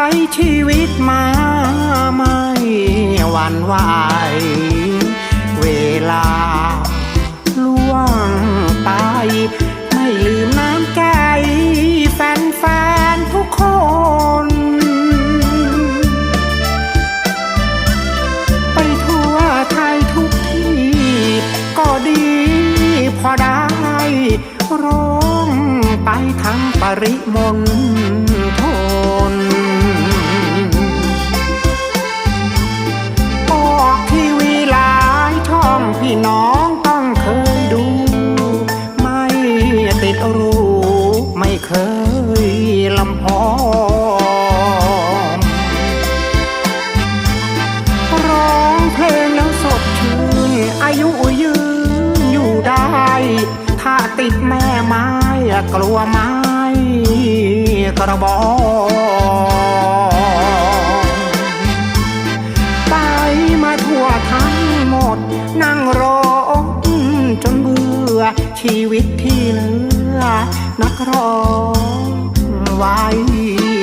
ช้ชีวิตมาไม่หวั่นไหวเวลาล่วงไป ไม่ลืมน้ำใจแฟนๆทุกคนไปทั่วไทยทุกที่ ก็ดีพอได้ร้องไปทั้งปริมณ รู้ ไม่เคยลำพองร้องเพลงแล้วสดชื่น อายุยืนอยู่ได้ ถ้าติดแม่ไม้กลัวไม้กระบองไปมาทั่วทั้งหมด นั่งรอจนเบื่อชีวิตที่เหลือ នករងវាយ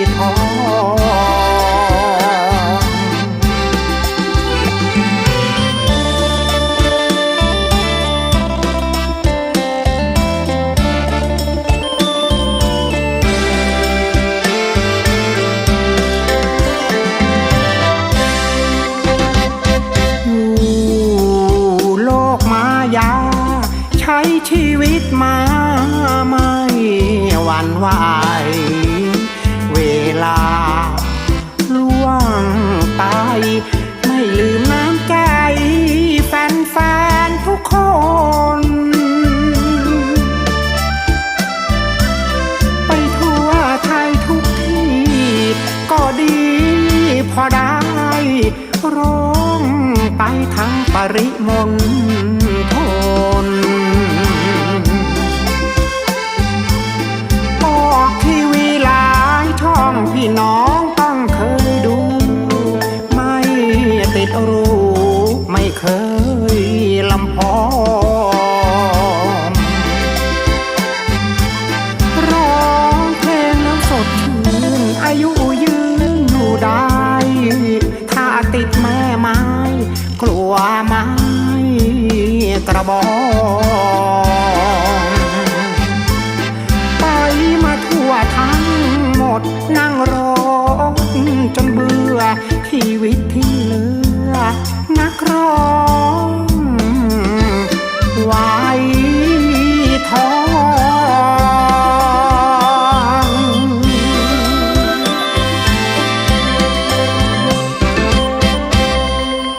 ใช้ชีวิตมาไม่หวั่นไหวเวลาล่วงไป ไม่ลืมน้ำใจแฟนๆทุกคนไปทั่วไทยทุกที่ ก็ดีพอได้ร้องไปทั้งปริมณ วไม้กระบองไปมาทั่วทั้งหมดนั่งรอจนเบื่อชีวิต